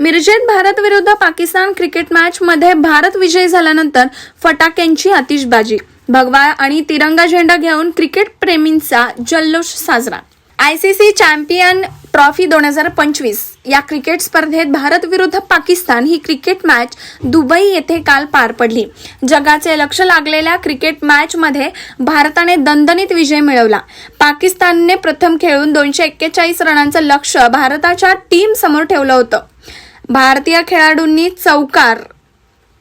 मिरजेत भारत विरुद्ध Pakistan cricket match मध्ये भारत विजयी झाल्यानंतर फटाक्यांची आतिषबाजी. भगवा आणि तिरंगा झेंडा घेऊन क्रिकेट प्रेमींचा जल्लोष साजरा. आयसीसी चॅम्पियन ट्रॉफी दोन हजार पंचवीस या क्रिकेट स्पर्धेत भारत विरुद्ध पाकिस्तान ही क्रिकेट मॅच दुबई येथे काल पार पडली. जगाचे लक्ष लागलेल्या क्रिकेट मॅच मध्ये भारताने दणदणीत विजय मिळवला. पाकिस्तानने प्रथम खेळून दोनशे एक्केचाळीस रनांचं लक्ष भारताच्या टीम समोर ठेवलं होतं. भारतीय खेळाडूंनी चौकार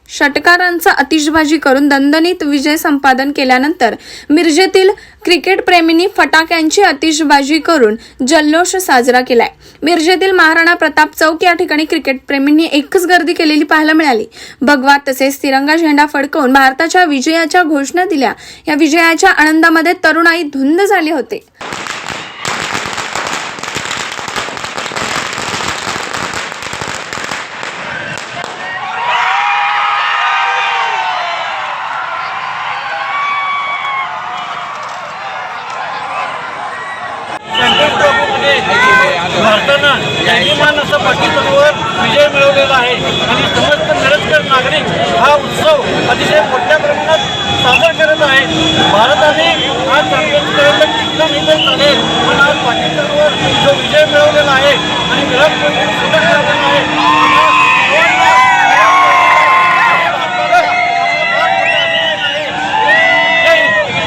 षटकारांचा अतिशबाजी करून दणदणीत विजय संपादन केल्यानंतर मिरजेतील क्रिकेट प्रेमींनी फटाक्यांची अतिशबाजी करून जल्लोष साजरा केलाय. मिरजेतील महाराणा प्रताप चौक या ठिकाणी क्रिकेट प्रेमींनी एकच गर्दी केलेली पाहायला मिळाली. भगवा तसेच तिरंगा झेंडा फडकवून भारताच्या विजयाच्या घोषणा दिल्या. या विजयाच्या आनंदामध्ये तरुणाई धुंद झाले होते. भारतानं यजमान असं पाकिस्तानवर विजय मिळवलेला आहे. आणि समस्त मिरजकर नागरिक हा उत्सव अतिशय मोठ्या प्रमाणात साजरा करत आहे भारताने आज चॅम्पियन्स ट्रॉफीला जिंकलं नाही तर चालेल पण आज पाकिस्तानवर जो विजय मिळवलेला आहे आणि विराट कोहली सुद्धा करलेला आहे.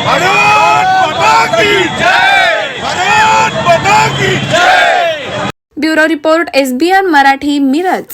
भारत माता की जय भारत माता की जय bureau report SBN Marathi Miraj.